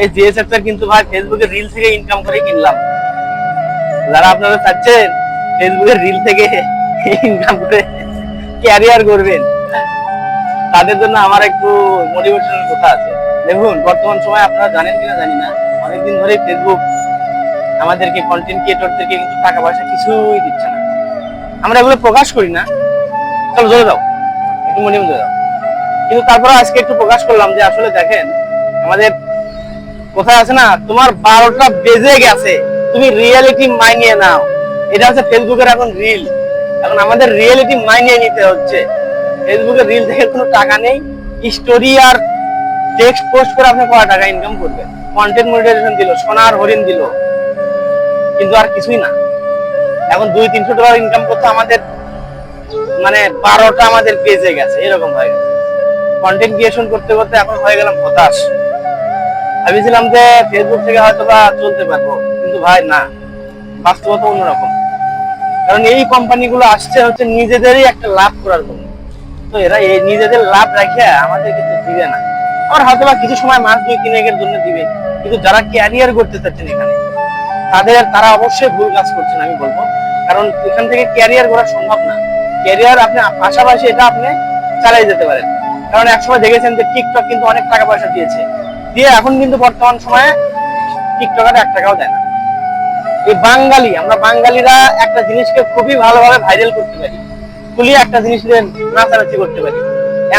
এই জিএসএফটা কিন্তু ভাই ফেসবুকে রিল থেকে ইনকাম করে কিনলাম। যারা আপনারা চাচ্ছেন ফেসবুকের রিল থেকে ইনকাম করে ক্যারিয়ার করবেন তাদের জন্য আমার একটু মোটিভেশনের কথা আছে। দেখুন, বর্তমান সময় আপনারা জানেন কিনা জানি না, অনেকদিন ধরে ফেসবুক আমাদেরকে কন্টেন্ট ক্রিয়েটরদেরকে কিন্তু টাকা পয়সা কিছুই দিচ্ছে না। আমরা এগুলো প্রকাশ করি না। চলো চলে যাও একটু মনে মনে যাও কিন্তু তারপরে আজকে একটু প্রকাশ করলাম যে আসলে দেখেন, আমাদের কোথায় আছে না? তোমার বারোটা বেজে গেছে। তুমি রিয়েলিটি মাইনিয়ে নাও। এটা হচ্ছে ফেসবুকের এখন রিল এখন আমাদের রিয়েলিটি মাইনিয়ে নিতে হচ্ছে। ফেসবুকের রিল থেকে কোনো টাকা নেই। স্টোরি আর টেক্সট পোস্ট করে আপনি কয় টাকা ইনকাম করবেন? কন্টেন্ট মনিটাইজেশন দিল সোনার হরিণ দিল। কিন্তু আর কিছুই না। এখন দুই, তিনশো ডলার ইনকাম করতে আমাদের মানে বারোটা আমাদের বেজে গেছে। এরকম হয়ে গেছে। কন্টেন্ট ক্রিয়েশন করতে করতে এখন হয়ে গেলাম হতাশ। ভেবেছিলাম যে ফেসবুক থেকে হয়তো বা চলতে পারব, কিন্তু ভাই না, বাস্তবতা অন্যরকম। কারণ এই কোম্পানিগুলো আসছে হচ্ছে নিজেদেরই একটা লাভ করার জন্য। তো এরা এই নিজেদের লাভ রাখে আমাদের কিন্তু দিবে না। আবার হয়তো বা কিছু সময় মাস দুই তিনেকের জন্য দিবে, কিন্তু যারা ক্যারিয়ার করতে চাচ্ছেন এখানে, তাদের তারা অবশ্যই ভুল কাজ করছেন, আমি বলব। কারণ এখান থেকে ক্যারিয়ার করা সম্ভব না। ক্যারিয়ার আপনি, পাশাপাশি এটা আপনি চালিয়ে যেতে পারেন। কারণ একসময় দেখেছেন যে টিকটক কিন্তু অনেক টাকা পয়সা দিয়েছে। দিয়ে এখন কিন্তু বর্তমান সময়ে টিকটকার এক টাকাও দেয় না। এই বাঙালি, আমরা বাঙালিরা একটা জিনিসকে খুবই ভালোভাবে ভাইরাল করতে পারি। খুলিয়ে একটা জিনিস নিয়ে নাচানাচি করতে পারি।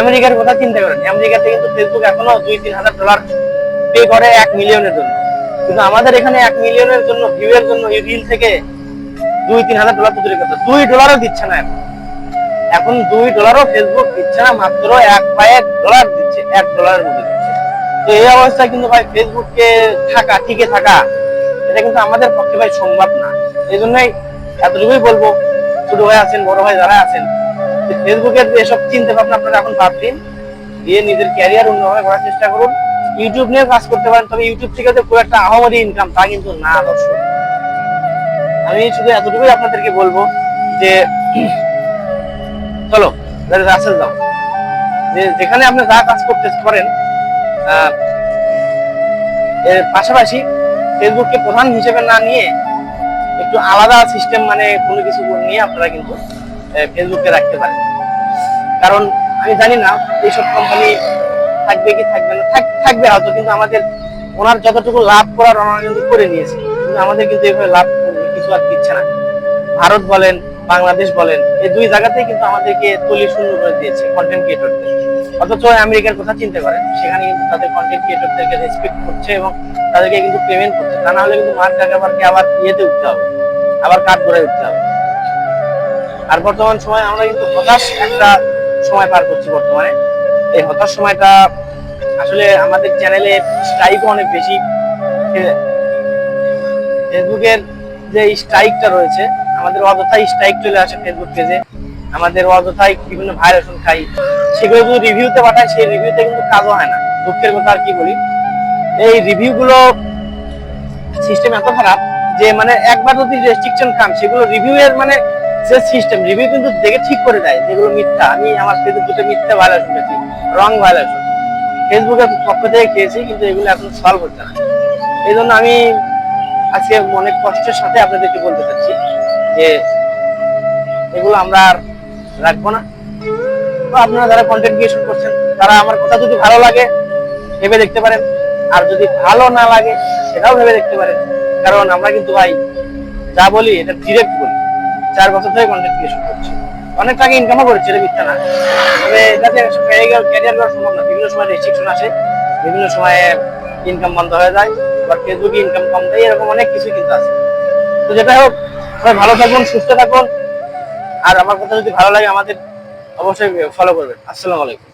আমেরিকার কথা চিন্তা করেন আমেরিকাতে কিন্তু ফেসবুক এখনও দুই তিন হাজার ডলার পে করে এক মিলিয়নের জন্য। কিন্তু আমাদের এখানে এক মিলিয়নের জন্য ভিউ এর জন্য এই রিল থেকে দুই তিন হাজার ডলার তো দূরে কথা দুই ডলারও দিচ্ছে না এখন। এখন দুই ডলারও ফেসবুক দিচ্ছে না, মাত্র এক এক ডলার দিচ্ছে, এক ডলারের মধ্যে। তো এই অবস্থায় কিন্তু ভাই ফেসবুককে থাকা টিকে থাকা, এটা কিন্তু আমাদের পক্ষে ভাই সম্ভব না। এই জন্যই এতটুকুই বলব, ছোট ভাই আছেন, বড় ভাই যারা আছেন ফেসবুকের এসব চিন্তা ভাবনা আপনারা এখন বাদ দিন, দিয়ে নিজের ক্যারিয়ার অন্যভাবে করার চেষ্টা করুন। ইউটিউব নিয়ে কাজ করতে পারেন, তবে ইউটিউব থেকে যে খুব একটা আহামরি ইনকাম তা কিন্তু না, দর্শক। আমি শুধু এতটুকুই আপনাদেরকে বলব যে, চলো, রাসেল যাও যে যেখানে আপনি যা কাজ করতে পারেন এর পাশাপাশি ফেসবুককে প্রধান হিসেবে না নিয়ে একটু আলাদা সিস্টেম মানে কোনো কিছু নিয়ে আপনারা কিন্তু ফেসবুককে রাখতে পারেন। কারণ আমি জানি না এইসব কোম্পানি থাকবে কি থাকবে না, থাক- থাকবে হয়তো, কিন্তু আমাদের ওনার যতটুকু লাভ করার ওনারা কিন্তু করে নিয়েছে। কিন্তু আমাদের কিন্তু এভাবে লাভ কিছু আর দিচ্ছে না। ভারত বলেন বাংলাদেশ বলেন, এই দুই জায়গাতেই কিন্তু আমাদেরকে তলি শূন্য করে দিয়েছে কন্টেন্ট ক্রিয়েটরদের অথচ আমেরিকার কথা চিন্তা করেন, সেখানে কিন্তু তাদের কন্টেন্ট ক্রিয়েটরদেরকে রেসপেক্ট করছে এবং তাদেরকে কিন্তু পেমেন্ট করছে। তা না হলে কিন্তু মার্ক কাকাবারকে আবার ইয়েতে উঠতে হবে, আবার কাঠ করে উঠতে হবে। আর বর্তমান সময় আমরা কিন্তু হতাশ একটা সময় পার করছি বর্তমানে। এই হতাশ সময়টা আসলে আমাদের চ্যানেলে স্ট্রাইকও অনেক বেশি। ফেসবুকের যে স্ট্রাইকটা রয়েছে আমাদের অযথাই স্ট্রাইক চলে আসে ফেসবুক পেজে আমাদের অযথাই বিভিন্ন ভাইরাসন খাই। সেগুলো যদি রিভিউতে পাঠায়, সেই রিভিউতে কিন্তু কাজও হয় না। দুঃখের কথা আর কি বলি? এই রিভিউগুলো সিস্টেম এত খারাপ যে মানে একবার যদি রেস্ট্রিকশন খান, সেগুলো রিভিউ এর মানে যে সিস্টেম রিভিউ কিন্তু দেখে ঠিক করে দেয় যেগুলো মিথ্যা। আমি আমার ফেসবুক দুটো মিথ্যা ভাইরাস শুনেছি রং ভাইরাসন ফেসবুকের পক্ষ থেকে খেয়েছি, কিন্তু এগুলো এখন সলভ হচ্ছে না। এই জন্য আমি আজকে অনেক কষ্টের সাথে আপনাদেরকে বলতে চাচ্ছি। যে এগুলো আমরা আর রাখব না। তো আপনারা যারা কন্টেন্ট ক্রিয়েশন করছেন, তারা আমার কথা যদি ভালো লাগে, ভেবে দেখতে পারেন। আর যদি ভালো না লাগে, সেটাও ভেবে দেখতে পারেন। কারণ আমরা কিন্তু ভাই যা বলি, এটা ডিরেক্ট বলি। চার বছর ধরে কন্টেন্ট ক্রিয়েশন করছি। অনেক টাকা ইনকামও করেছি, এটা মিথ্যা না। তবে এটাতে ক্যারিয়ার করা সম্ভব না। বিভিন্ন সময় রেস্ট্রিকশন আসে, বিভিন্ন সময়ে ইনকাম বন্ধ হয়ে যায়, আবার ফেসবুকে ইনকাম কম দেয়, এরকম অনেক কিছু কিন্তু আছে। তো যেটা হোক সবাই ভালো থাকুন, সুস্থ থাকুন। আর আমার কথা যদি ভালো লাগে, আমাদের অবশ্যই ফলো করবেন। আসসালামু আলাইকুম।